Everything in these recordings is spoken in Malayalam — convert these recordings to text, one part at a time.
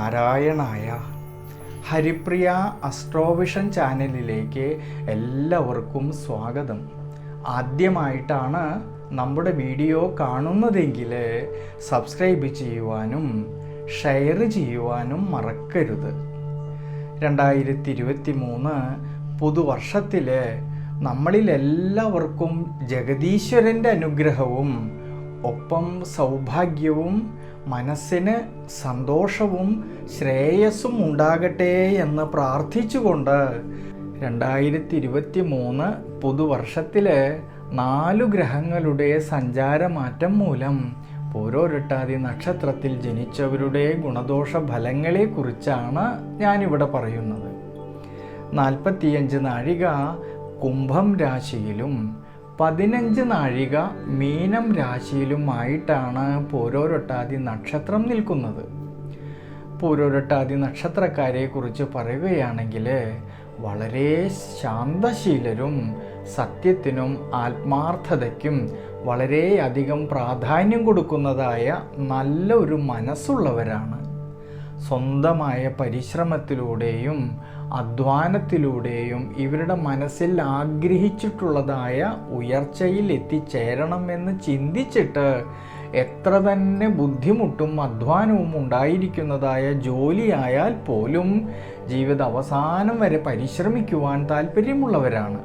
നാരായണായ ഹരിപ്രിയ അസ്ട്രോവിഷൻ ചാനലിലേക്ക് എല്ലാവർക്കും സ്വാഗതം. ആദ്യമായിട്ടാണ് നമ്മുടെ വീഡിയോ കാണുന്നതെങ്കിൽ സബ്സ്ക്രൈബ് ചെയ്യുവാനും ഷെയർ ചെയ്യുവാനും മറക്കരുത്. രണ്ടായിരത്തി ഇരുപത്തി മൂന്ന് പുതുവർഷത്തിൽ നമ്മളിലെല്ലാവർക്കും ജഗദീശ്വരന്റെ അനുഗ്രഹവും ഒപ്പം സൗഭാഗ്യവും മനസ്സിന് സന്തോഷവും ശ്രേയസ്സും ഉണ്ടാകട്ടെ എന്ന് പ്രാർത്ഥിച്ചുകൊണ്ട് രണ്ടായിരത്തി ഇരുപത്തി മൂന്ന് പുതുവർഷത്തിൽ നാലു ഗ്രഹങ്ങളുടെ സഞ്ചാരമാറ്റം മൂലം പോരോരട്ടാതി നക്ഷത്രത്തിൽ ജനിച്ചവരുടെ ഗുണദോഷ ഫലങ്ങളെക്കുറിച്ചാണ് ഞാനിവിടെ പറയുന്നത്. നാൽപ്പത്തിയഞ്ച് നാഴിക കുംഭം രാശിയിലും പതിനഞ്ച് നാഴിക മീനം രാശിയിലുമായിട്ടാണ് പൂരോരൊട്ടാതി നക്ഷത്രം നിൽക്കുന്നത്. പൂരോരൊട്ടാതി നക്ഷത്രക്കാരെ കുറിച്ച് പറയുകയാണെങ്കിൽ വളരെ ശാന്തശീലരും സത്യത്തിനും ആത്മാർത്ഥതയ്ക്കും വളരെയധികം പ്രാധാന്യം കൊടുക്കുന്നതായ നല്ല ഒരു മനസ്സുള്ളവരാണ്. സ്വന്തമായ പരിശ്രമത്തിലൂടെയും അധ്വാനത്തിലൂടെയും ഇവരുടെ മനസ്സിൽ ആഗ്രഹിച്ചിട്ടുള്ളതായ ഉയർച്ചയിൽ എത്തിച്ചേരണമെന്ന് ചിന്തിച്ചിട്ട് എത്ര തന്നെ ബുദ്ധിമുട്ടും അധ്വാനവും ഉണ്ടായിരിക്കുന്നതായ ജോലിയായാൽ പോലും ജീവിത അവസാനം വരെ പരിശ്രമിക്കുവാൻ താല്പര്യമുള്ളവരാണ്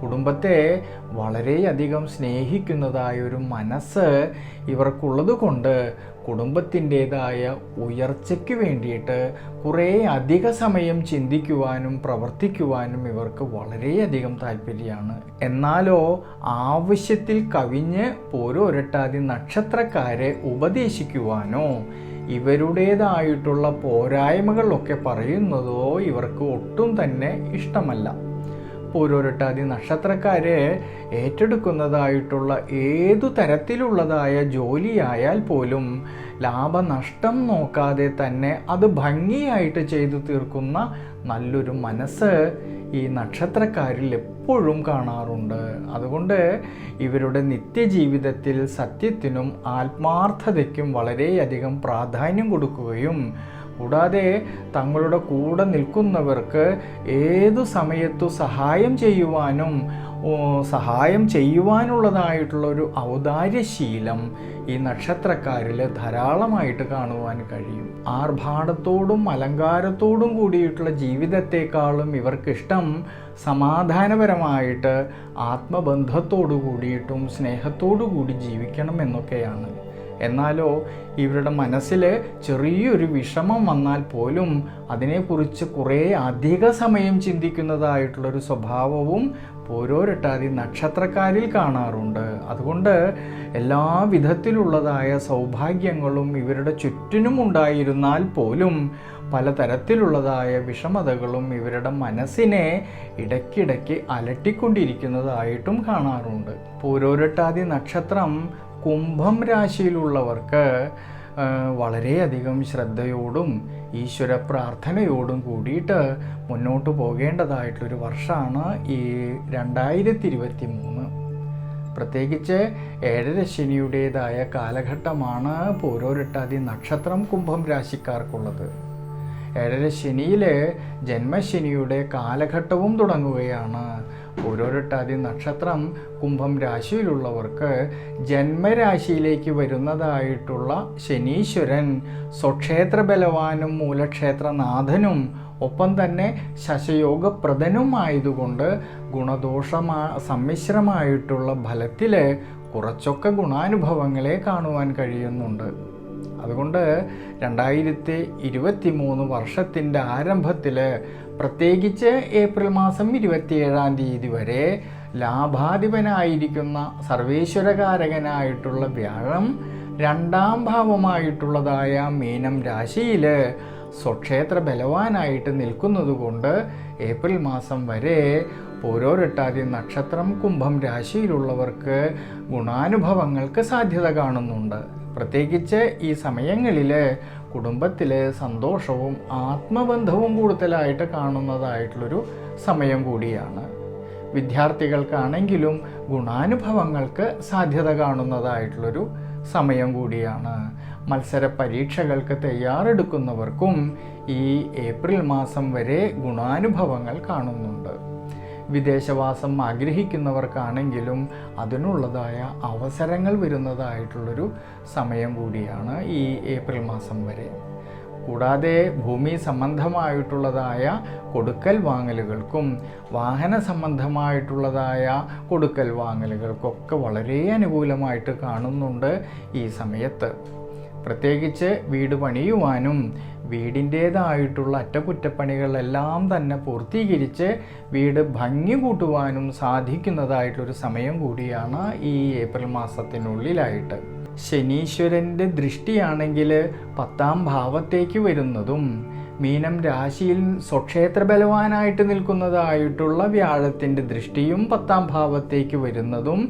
കുടുംബത്തെ വളരെയധികം സ്നേഹിക്കുന്നതായ ഒരു മനസ്സ് ഇവർക്കുള്ളത് കൊണ്ട് കുടുംബത്തിന്റെതായ ഉയർച്ചയ്ക്ക് വേണ്ടിയിട്ട് കുറേ അധിക സമയം ചിന്തിക്കുവാനും പ്രവർത്തിക്കുവാനും ഇവർക്ക് വളരെയധികം താല്പര്യമാണ്. എന്നാലോ ആവശ്യത്തിൽ കവിഞ്ഞ് പോരോരട്ടാതി നക്ഷത്രക്കാരെ ഉപദേശിക്കുവാനോ ഇവരുടേതായിട്ടുള്ള പോരായ്മകളൊക്കെ പറയുന്നതോ ഇവർക്ക് ഒട്ടും തന്നെ ഇഷ്ടമല്ല. പൂരോരട്ടാതി നക്ഷത്രക്കാരെ ഏറ്റെടുക്കുന്നതായിട്ടുള്ള ഏതു തരത്തിലുള്ളതായ ജോലിയായാൽ പോലും ലാഭനഷ്ടം നോക്കാതെ തന്നെ അത് ഭംഗിയായിട്ട് ചെയ്തു തീർക്കുന്ന നല്ലൊരു മനസ്സ് ഈ നക്ഷത്രക്കാരിൽ എപ്പോഴും കാണാറുണ്ട്. അതുകൊണ്ട് ഇവരുടെ നിത്യജീവിതത്തിൽ സത്യത്തിനും ആത്മാർത്ഥതയ്ക്കും വളരെയധികം പ്രാധാന്യം കൊടുക്കുകയും കൂടാതെ തങ്ങളുടെ കൂടെ നിൽക്കുന്നവർക്ക് ഏതു സമയത്തു സഹായം ചെയ്യുവാനും സഹായം ചെയ്യുവാനുള്ളതായിട്ടുള്ള ഒരു ഔദാര്യശീലം ഈ നക്ഷത്രക്കാരിൽ ധാരാളമായിട്ട് കാണുവാൻ കഴിയും. ആർഭാടത്തോടും അലങ്കാരത്തോടും കൂടിയിട്ടുള്ള ജീവിതത്തെക്കാളും ഇവർക്കിഷ്ടം സമാധാനപരമായിട്ട് ആത്മബന്ധത്തോടു കൂടിയിട്ടും സ്നേഹത്തോടു കൂടി ജീവിക്കണം എന്നൊക്കെയാണ്. എന്നാലോ ഇവരുടെ മനസ്സിൽ ചെറിയൊരു വിഷമം വന്നാൽ പോലും അതിനെക്കുറിച്ച് കുറേ അധിക സമയം ചിന്തിക്കുന്നതായിട്ടുള്ളൊരു സ്വഭാവവും പോരോരട്ടാതി നക്ഷത്രക്കാരിൽ കാണാറുണ്ട്. അതുകൊണ്ട് എല്ലാ വിധത്തിലുള്ളതായ സൗഭാഗ്യങ്ങളും ഇവരുടെ ചുറ്റിനും ഉണ്ടായിരുന്നാൽ പോലും പലതരത്തിലുള്ളതായ വിഷമതകളും ഇവരുടെ മനസ്സിനെ ഇടയ്ക്കിടയ്ക്ക് അലട്ടിക്കൊണ്ടിരിക്കുന്നതായിട്ടും കാണാറുണ്ട്. പൂരോരട്ടാതി നക്ഷത്രം കുംഭം രാശിയിലുള്ളവർക്ക് വളരെയധികം ശ്രദ്ധയോടും ഈശ്വര പ്രാർത്ഥനയോടും കൂടിയിട്ട് മുന്നോട്ട് പോകേണ്ടതായിട്ടുള്ളൊരു വർഷമാണ് ഈ രണ്ടായിരത്തി ഇരുപത്തി മൂന്ന് പ്രത്യേകിച്ച് ഏഴരശനിയുടേതായ കാലഘട്ടമാണ് പൂരോരട്ടാതി നക്ഷത്രം കുംഭം രാശിക്കാർക്കുള്ളത്. ഏഴര ശനിയിൽ ജന്മശനിയുടെ കാലഘട്ടവും തുടങ്ങുകയാണ്. ഓരോരട്ടാതി നക്ഷത്രം കുംഭം രാശിയിലുള്ളവർക്ക് ജന്മരാശിയിലേക്ക് വരുന്നതായിട്ടുള്ള ശനീശ്വരൻ സ്വക്ഷേത്ര ബലവാനും മൂലക്ഷേത്രനാഥനും ഒപ്പം തന്നെ ശശയോഗപ്രദനുമായതുകൊണ്ട് ഗുണദോഷമാ സമ്മിശ്രമായിട്ടുള്ള ഫലത്തിൽ കുറച്ചൊക്കെ ഗുണാനുഭവങ്ങളെ കാണുവാൻ കഴിയുന്നുണ്ട്. അതുകൊണ്ട് രണ്ടായിരത്തി ഇരുപത്തി മൂന്ന് വർഷത്തിന്റെ ആരംഭത്തിൽ പ്രത്യേകിച്ച് ഏപ്രിൽ മാസം ഇരുപത്തിയേഴാം തീയതി വരെ ലാഭാധിപനായിരിക്കുന്ന സർവേശ്വരകാരകനായിട്ടുള്ള വ്യാഴം രണ്ടാം ഭാവമായിട്ടുള്ളതായ മീനം രാശിയിൽ സ്വക്ഷേത്ര ബലവാനായിട്ട് നിൽക്കുന്നതുകൊണ്ട് ഏപ്രിൽ മാസം വരെ പോരോരട്ടാതി നക്ഷത്രം കുംഭം രാശിയിലുള്ളവർക്ക് ഗുണാനുഭവങ്ങൾക്ക് സാധ്യത കാണുന്നുണ്ട്. പ്രത്യേകിച്ച് ഈ സമയങ്ങളിൽ കുടുംബത്തിൽ സന്തോഷവും ആത്മബന്ധവും കൂടുതലായിട്ട് കാണുന്നതായിട്ടുള്ളൊരു സമയം കൂടിയാണ്. വിദ്യാർത്ഥികൾക്കാണെങ്കിലും ഗുണാനുഭവങ്ങൾക്ക് സാധ്യത കാണുന്നതായിട്ടുള്ളൊരു സമയം കൂടിയാണ്. മത്സര പരീക്ഷകൾക്ക് തയ്യാറെടുക്കുന്നവർക്കും ഈ ഏപ്രിൽ മാസം വരെ ഗുണാനുഭവങ്ങൾ കാണുന്നുണ്ട്. വിദേശവാസം ആഗ്രഹിക്കുന്നവർക്കാണെങ്കിലും അതിനുള്ളതായ അവസരങ്ങൾ വരുന്നതായിട്ടുള്ളൊരു സമയം കൂടിയാണ് ഈ ഏപ്രിൽ മാസം വരെ. കൂടാതെ ഭൂമി സംബന്ധമായിട്ടുള്ളതായ കൊടുക്കൽ വാങ്ങലുകൾക്കും വാഹന സംബന്ധമായിട്ടുള്ളതായ കൊടുക്കൽ വാങ്ങലുകൾക്കൊക്കെ വളരെ അനുകൂലമായിട്ട് കാണുന്നുണ്ട് ഈ സമയത്ത്. പ്രത്യേകിച്ച് വീട് പണിയുവാനും വീടിന്റേതായിട്ടുള്ള അറ്റകുറ്റപ്പണികളെല്ലാം തന്നെ പൂർത്തീകരിച്ച് വീട് ഭംഗി കൂട്ടുവാനും സാധിക്കുന്നതായിട്ടൊരു സമയം കൂടിയാണ് ഈ ഏപ്രിൽ മാസത്തിനുള്ളിലായിട്ട്. ശനീശ്വരന്റെ ദൃഷ്ടിയാണെങ്കിൽ പത്താം ഭാവത്തേക്ക് വരുന്നതും മീനം രാശിയിൽ സ്വക്ഷേത്ര ബലവാനായിട്ട് നിൽക്കുന്നതായിട്ടുള്ള വ്യാഴത്തിന്റെ ദൃഷ്ടിയും പത്താം ഭാവത്തേക്ക് വരുന്നതും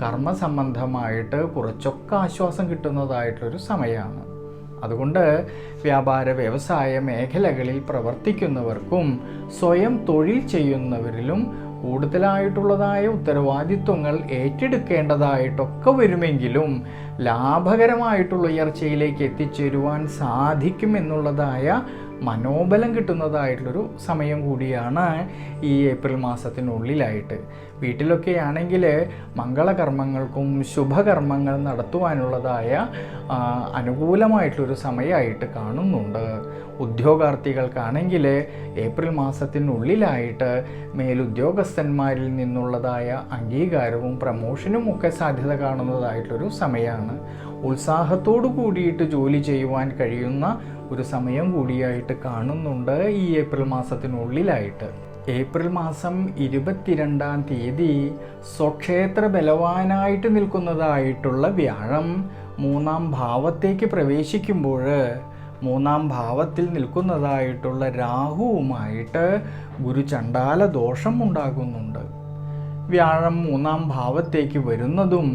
കർമ്മസംബന്ധമായിട്ട് കുറച്ചൊക്കെ ആശ്വാസം കിട്ടുന്നതായിട്ടൊരു സമയമാണ് അതുകൊണ്ട് വ്യാപാര വ്യവസായ മേഖലകളിൽ പ്രവർത്തിക്കുന്നവർക്കും സ്വയം തൊഴിൽ ചെയ്യുന്നവരിലും കൂടുതലായിട്ടുള്ളതായ ഉത്തരവാദിത്വങ്ങൾ ഏറ്റെടുക്കേണ്ടതായിട്ടൊക്കെ വരുമെങ്കിലും ലാഭകരമായിട്ടുള്ള ഉയർച്ചയിലേക്ക് എത്തിച്ചേരുവാൻ സാധിക്കുമെന്നുള്ളതായ മനോബലം കിട്ടുന്നതായിട്ടുള്ളൊരു സമയം കൂടിയാണ് ഈ ഏപ്രിൽ മാസത്തിനുള്ളിലായിട്ട്. വീട്ടിലൊക്കെ ആണെങ്കിൽ മംഗളകർമ്മങ്ങൾക്കും ശുഭകർമ്മങ്ങൾ നടത്തുവാനുള്ളതായ അനുകൂലമായിട്ടുള്ളൊരു സമയമായിട്ട് കാണുന്നുണ്ട്. ഉദ്യോഗാർത്ഥികൾക്കാണെങ്കിൽ ഏപ്രിൽ മാസത്തിനുള്ളിലായിട്ട് മേലുദ്യോഗസ്ഥന്മാരിൽ നിന്നുള്ളതായ അംഗീകാരവും പ്രമോഷനും ഒക്കെ സാധ്യത കാണുന്നതായിട്ടൊരു സമയമാണ്. ഉത്സാഹത്തോടു കൂടിയിട്ട് ജോലി ചെയ്യുവാൻ കഴിയുന്ന ഒരു സമയം കൂടിയായിട്ട് കാണുന്നുണ്ട് ഈ ഏപ്രിൽ മാസത്തിനുള്ളിലായിട്ട്. ഏപ്രിൽ മാസം ഇരുപത്തിരണ്ടാം തീയതി സ്വക്ഷേത്ര ബലവാനായിട്ട് നിൽക്കുന്നതായിട്ടുള്ള വ്യാഴം മൂന്നാം ഭാവത്തേക്ക് പ്രവേശിക്കുമ്പോൾ മൂന്നാം ഭാവത്തിൽ നിൽക്കുന്നതായിട്ടുള്ള രാഹുവുമായിട്ട് ഗുരു ചണ്ടാല ദോഷം ഉണ്ടാകുന്നുണ്ട്. വ്യാഴം മൂന്നാം ഭാവത്തേക്ക് വരുന്നതും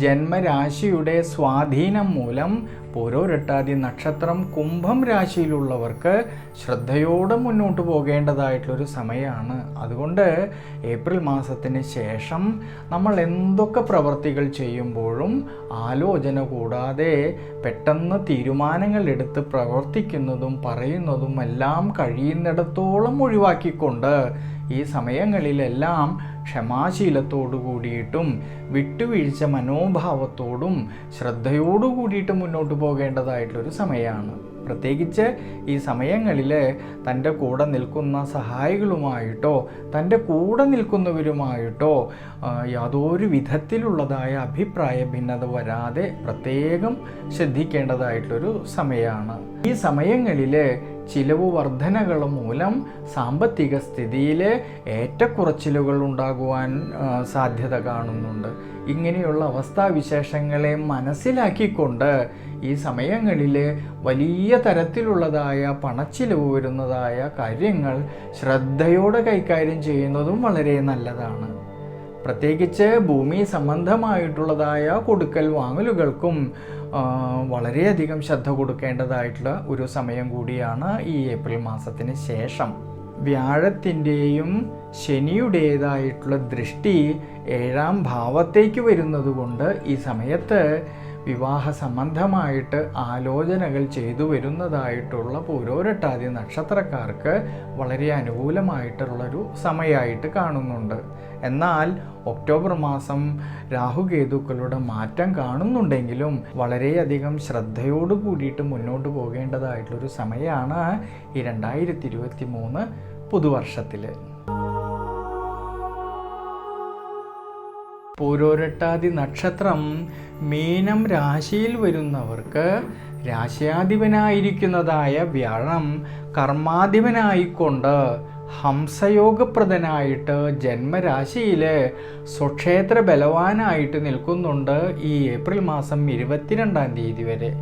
ജന്മരാശിയുടെ സ്വാധീനം മൂലം പൂരോരട്ടാതി നക്ഷത്രം കുംഭം രാശിയിലുള്ളവർക്ക് ശ്രദ്ധയോടെ മുന്നോട്ട് പോകേണ്ടതായിട്ടുള്ളൊരു സമയമാണ്. അതുകൊണ്ട് ഏപ്രിൽ മാസത്തിന് ശേഷം നമ്മൾ എന്തൊക്കെ പ്രവർത്തികൾ ചെയ്യുമ്പോഴും ആലോചന കൂടാതെ പെട്ടെന്ന് തീരുമാനങ്ങൾ എടുത്ത് പ്രവർത്തിക്കുന്നതും പറയുന്നതും എല്ലാം കഴിയുന്നിടത്തോളം ഒഴിവാക്കിക്കൊണ്ട് ഈ സമയങ്ങളിലെല്ലാം ക്ഷമാശീലത്തോടു കൂടിയിട്ടും വിട്ടുവീഴ്ച മനോഭാവത്തോടും ശ്രദ്ധയോടു കൂടിയിട്ട് മുന്നോട്ട് പോകേണ്ടതായിട്ടുള്ളൊരു സമയമാണ്. പ്രത്യേകിച്ച് ഈ സമയങ്ങളിൽ തന്റെ കൂടെ നിൽക്കുന്ന സഹായികളുമായിട്ടോ തന്റെ കൂടെ നിൽക്കുന്നവരുമായിട്ടോ യാതൊരു വിധത്തിലുള്ളതായ അഭിപ്രായ ഭിന്നത വരാതെ പ്രത്യേകം ശ്രദ്ധിക്കേണ്ടതായിട്ടൊരു സമയമാണ്. ഈ സമയങ്ങളിൽ ചിലവ് വർധനകൾ മൂലം സാമ്പത്തിക സ്ഥിതിയിൽ ഏറ്റക്കുറച്ചിലുകൾ ഉണ്ടാകുവാൻ സാധ്യത കാണുന്നുണ്ട്. ഇങ്ങനെയുള്ള അവസ്ഥാവിശേഷങ്ങളെ മനസ്സിലാക്കിക്കൊണ്ട് ഈ സമയങ്ങളിൽ വലിയ തരത്തിലുള്ളതായ പണച്ചിലവ് വരുന്നതായ കാര്യങ്ങൾ ശ്രദ്ധയോടെ കൈകാര്യം ചെയ്യുന്നതും വളരെ നല്ലതാണ്. പ്രത്യേകിച്ച് ഭൂമി സംബന്ധമായിട്ടുള്ളതായ കൊടുക്കൽ വാങ്ങലുകൾക്കും വളരെയധികം ശ്രദ്ധ കൊടുക്കേണ്ടതായിട്ടുള്ള ഒരു സമയം കൂടിയാണ് ഈ ഏപ്രിൽ മാസത്തിന് ശേഷം. വ്യാഴത്തിന്റെയും ശനിയുടേതായിട്ടുള്ള ദൃഷ്ടി ഏഴാം ഭാവത്തേക്ക് വരുന്നതുകൊണ്ട് ഈ സമയത്ത് വിവാഹ സംബന്ധമായിട്ട് ആലോചനകൾ ചെയ്തു വരുന്നതായിട്ടുള്ള പൂരോരട്ടാതി നക്ഷത്രക്കാർക്ക് വളരെ അനുകൂലമായിട്ടുള്ളൊരു സമയമായിട്ട് കാണുന്നുണ്ട്. എന്നാൽ ഒക്ടോബർ മാസം രാഹുകേതുക്കളുടെ മാറ്റം കാണുന്നുണ്ടെങ്കിലും വളരെയധികം ശ്രദ്ധയോട് കൂടിയിട്ട് മുന്നോട്ട് പോകേണ്ടതായിട്ടുള്ളൊരു സമയമാണ് ഈ രണ്ടായിരത്തി ഇരുപത്തി മൂന്ന് പുതുവർഷത്തിൽ പൂരോരട്ടാതി നക്ഷത്രം മീനം രാശിയിൽ വരുന്നവർക്ക് രാശ്യാധിപനായിരിക്കുന്നതായ വ്യാഴം കർമാധിപനായിക്കൊണ്ട് ഹംസയോഗപ്രദനായിട്ട് ജന്മരാശിയിൽ സ്വക്ഷേത്ര ബലവാനായിട്ട് നിൽക്കുന്നുണ്ട് ഈ ഏപ്രിൽ മാസം ഇരുപത്തിരണ്ടാം തീയതി വരെ.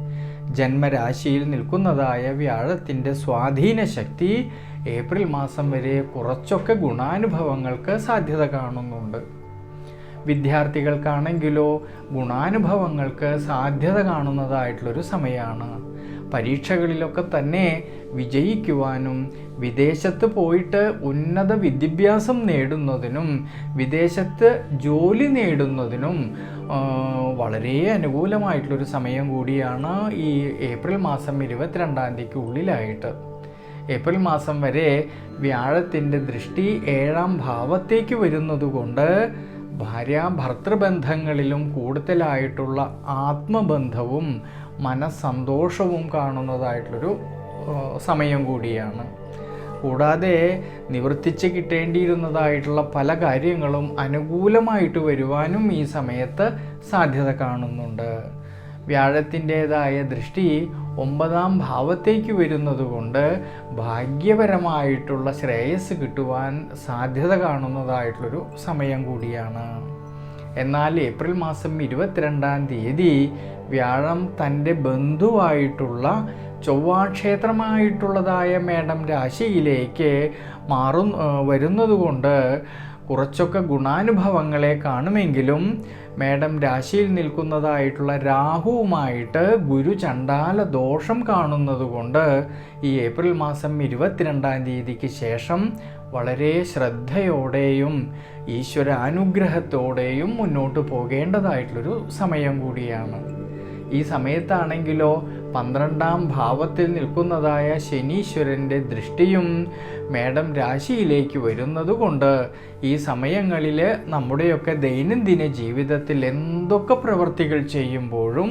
ജന്മരാശിയിൽ നിൽക്കുന്നതായ വ്യാഴത്തിന്റെ സ്വാധീന ശക്തി ഏപ്രിൽ മാസം വരെ കുറച്ചൊക്കെ ഗുണാനുഭവങ്ങൾക്ക് സാധ്യത കാണുന്നുണ്ട്. വിദ്യാർത്ഥികൾക്കാണെങ്കിലോ ഗുണാനുഭവങ്ങൾക്ക് സാധ്യത കാണുന്നതായിട്ടുള്ളൊരു സമയമാണ് പരീക്ഷകളിലൊക്കെ തന്നെ വിജയിക്കുവാനും വിദേശത്ത് പോയിട്ട് ഉന്നത വിദ്യാഭ്യാസം നേടുന്നതിനും വിദേശത്ത് ജോലി നേടുന്നതിനും വളരെ അനുകൂലമായിട്ടുള്ളൊരു സമയം കൂടിയാണ് ഈ ഏപ്രിൽ മാസം ഇരുപത്തിരണ്ടാം തീയതിക്ക് ഉള്ളിലായിട്ട്. ഏപ്രിൽ മാസം വരെ വ്യാഴത്തിന്റെ ദൃഷ്ടി ഏഴാം ഭാവത്തേക്ക് വരുന്നതുകൊണ്ട് ഭാര്യ ഭർത്തൃബന്ധങ്ങളിലും കൂടുതലായിട്ടുള്ള ആത്മബന്ധവും മനസ്സന്തോഷവും കാണുന്നതായിട്ടുള്ളൊരു സമയം കൂടിയാണ്. കൂടാതെ നിവർത്തിച്ച് കിട്ടേണ്ടിയിരുന്നതായിട്ടുള്ള പല കാര്യങ്ങളും അനുകൂലമായിട്ട് വരുവാനും ഈ സമയത്ത് സാധ്യത കാണുന്നുണ്ട്. വ്യാഴത്തിന്റെതായ ദൃഷ്ടി ഒമ്പതാം ഭാവത്തേക്ക് വരുന്നതുകൊണ്ട് ഭാഗ്യപരമായിട്ടുള്ള ശ്രേയസ് കിട്ടുവാൻ സാധ്യത കാണുന്നതായിട്ടുള്ളൊരു സമയം കൂടിയാണ്. എന്നാൽ ഏപ്രിൽ മാസം ഇരുപത്തിരണ്ടാം തീയതി വ്യാഴം തന്റെ ബന്ധുവായിട്ടുള്ള ചൊവ്വാക്ഷേത്രമായിട്ടുള്ളതായ മേഡം രാശിയിലേക്ക് മാറും വരുന്നതുകൊണ്ട് കുറച്ചൊക്കെ ഗുണാനുഭവങ്ങളെ കാണുമെങ്കിലും മേഡം രാശിയിൽ നിൽക്കുന്നതായിട്ടുള്ള രാഹുവുമായിട്ട് ഗുരു ചണ്ടാല ദോഷം കാണുന്നതുകൊണ്ട് ഈ ഏപ്രിൽ മാസം ഇരുപത്തിരണ്ടാം തീയതിക്ക് ശേഷം വളരെ ശ്രദ്ധയോടെയും ഈശ്വര അനുഗ്രഹത്തോടെയും മുന്നോട്ട് പോകേണ്ടതായിട്ടുള്ളൊരു സമയം കൂടിയാണ്. ഈ സമയത്താണെങ്കിലോ പന്ത്രണ്ടാം ഭാവത്തിൽ നിൽക്കുന്നതായ ശനീശ്വരന്റെ ദൃഷ്ടിയും മേടം രാശിയിലേക്ക് വരുന്നതുകൊണ്ട് ഈ സമയങ്ങളിൽ നമ്മുടെയൊക്കെ ദൈനംദിന ജീവിതത്തിൽ എന്തൊക്കെ പ്രവൃത്തികൾ ചെയ്യുമ്പോഴും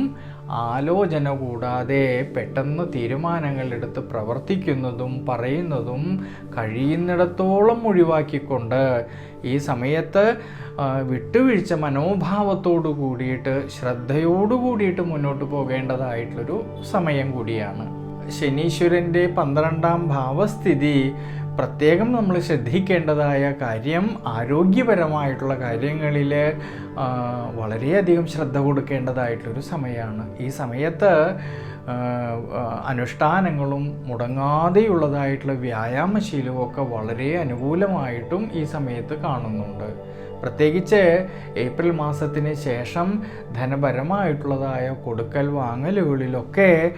ആലോചന കൂടാതെ പെട്ടെന്ന് തീരുമാനങ്ങൾ എടുത്ത് പ്രവർത്തിക്കുന്നതും പറയുന്നതും കഴിയുന്നിടത്തോളം ഒഴിവാക്കിക്കൊണ്ട് ഈ സമയത്ത് വിട്ടുവീഴ്ച മനോഭാവത്തോടു കൂടിയിട്ട് ശ്രദ്ധയോടു കൂടിയിട്ട് മുന്നോട്ട് പോകേണ്ടതായിട്ടുള്ളൊരു സമയം കൂടിയാണ്. ശനീശ്വരന്റെ പന്ത്രണ്ടാം ഭാവസ്ഥിതി പ്രത്യേകം നമ്മൾ ശ്രദ്ധിക്കേണ്ടതായ കാര്യം ആരോഗ്യപരമായിട്ടുള്ള കാര്യങ്ങളിൽ വളരെയധികം ശ്രദ്ധ കൊടുക്കേണ്ടതായിട്ടൊരു സമയമാണ് ഈ സമയത്ത് അനുഷ്ഠാനങ്ങളും മുടങ്ങാതെയുള്ളതായിട്ടുള്ള വ്യായാമശീലവും ഒക്കെ വളരെ അനുകൂലമായിട്ടും ഈ സമയത്ത് കാണുന്നുണ്ട്. പ്രത്യേകിച്ച് ഏപ്രിൽ മാസത്തിന് ശേഷം ധനപരമായിട്ടുള്ളതായ കൊടുക്കൽ വാങ്ങലുകളിലൊക്കെ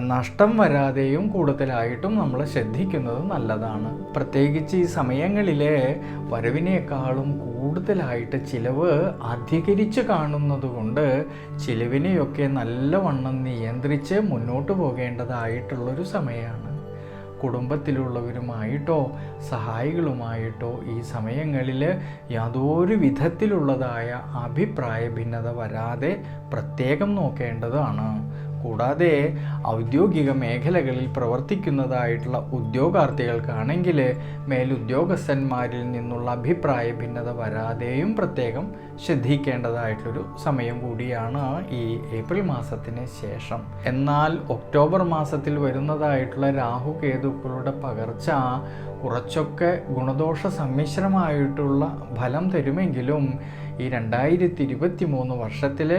നഷ്ടം വരാതെയും കൂടുതലായിട്ടും നമ്മൾ ശ്രദ്ധിക്കുന്നത് നല്ലതാണ്. പ്രത്യേകിച്ച് ഈ സമയങ്ങളിലെ വരവിനേക്കാളും കൂടുതലായിട്ട് ചിലവ് അധികരിച്ച് കാണുന്നത് കൊണ്ട് ചിലവിനെയൊക്കെ നല്ലവണ്ണം നിയന്ത്രിച്ച് മുന്നോട്ട് പോകേണ്ടതായിട്ടുള്ളൊരു സമയമാണ് കുടുംബത്തിലുള്ളവരുമായിട്ടോ സഹായികളുമായിട്ടോ ഈ സമയങ്ങളിൽ യാതൊരു വിധത്തിലുള്ളതായ അഭിപ്രായ ഭിന്നത വരാതെ പ്രത്യേകം നോക്കേണ്ടതാണ്. കൂടാതെ ഔദ്യോഗിക മേഖലകളിൽ പ്രവർത്തിക്കുന്നതായിട്ടുള്ള ഉദ്യോഗാർത്ഥികൾക്കാണെങ്കിൽ മേലുദ്യോഗസ്ഥന്മാരിൽ നിന്നുള്ള അഭിപ്രായ ഭിന്നത വരാതെയും പ്രത്യേകം ശ്രദ്ധിക്കേണ്ടതായിട്ടൊരു സമയം കൂടിയാണ് ഈ ഏപ്രിൽ മാസത്തിന് ശേഷം. എന്നാൽ ഒക്ടോബർ മാസത്തിൽ വരുന്നതായിട്ടുള്ള രാഹു കേതുക്കളുടെ പകർച്ച കുറച്ചൊക്കെ ഗുണദോഷ സമ്മിശ്രമായിട്ടുള്ള ഫലം തരുമെങ്കിലും ഈ രണ്ടായിരത്തി ഇരുപത്തി മൂന്ന് വർഷത്തിൽ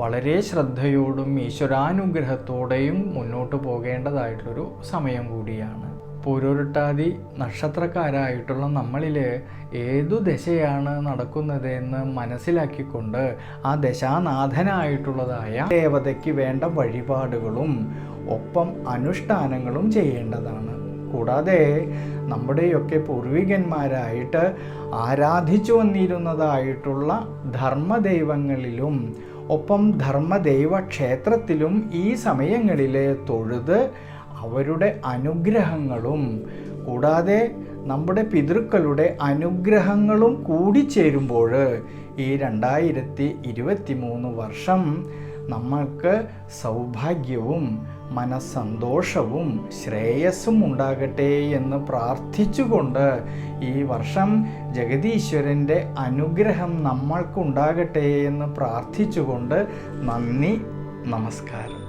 വളരെ ശ്രദ്ധയോടും ഈശ്വരാനുഗ്രഹത്തോടെയും മുന്നോട്ട് പോകേണ്ടതായിട്ടുള്ളൊരു സമയം കൂടിയാണ്. പൂരോരുട്ടാതി നക്ഷത്രക്കാരായിട്ടുള്ള നമ്മളിൽ ഏതു ദശയാണ് നടക്കുന്നതെന്ന് മനസ്സിലാക്കിക്കൊണ്ട് ആ ദശാനാഥനായിട്ടുള്ളതായ ദേവതയ്ക്ക് വേണ്ട വഴിപാടുകളും ഒപ്പം അനുഷ്ഠാനങ്ങളും ചെയ്യേണ്ടതാണ്. കൂടാതെ നമ്മുടെയൊക്കെ പൂർവികന്മാരായിട്ട് ആരാധിച്ചു വന്നിരുന്നതായിട്ടുള്ള ധർമ്മദൈവങ്ങളിലും ഒപ്പം ധർമ്മദൈവ ക്ഷേത്രത്തിലും ഈ സമയങ്ങളിൽ തൊഴുത് അവരുടെ അനുഗ്രഹങ്ങളും കൂടാതെ നമ്മുടെ പിതൃക്കളുടെ അനുഗ്രഹങ്ങളും കൂടി ചേരുമ്പോൾ ഈ രണ്ടായിരത്തി ഇരുപത്തി മൂന്ന് വർഷം നമ്മൾക്ക് സൗഭാഗ്യവും മനസ്സന്തോഷവും ശ്രേയസ്സും ഉണ്ടാകട്ടെ എന്ന് പ്രാർത്ഥിച്ചുകൊണ്ട് ഈ വർഷം ജഗതീശ്വരന്റെ അനുഗ്രഹം നമ്മൾക്കുണ്ടാകട്ടെ എന്ന് പ്രാർത്ഥിച്ചുകൊണ്ട് നന്ദി നമസ്കാരം.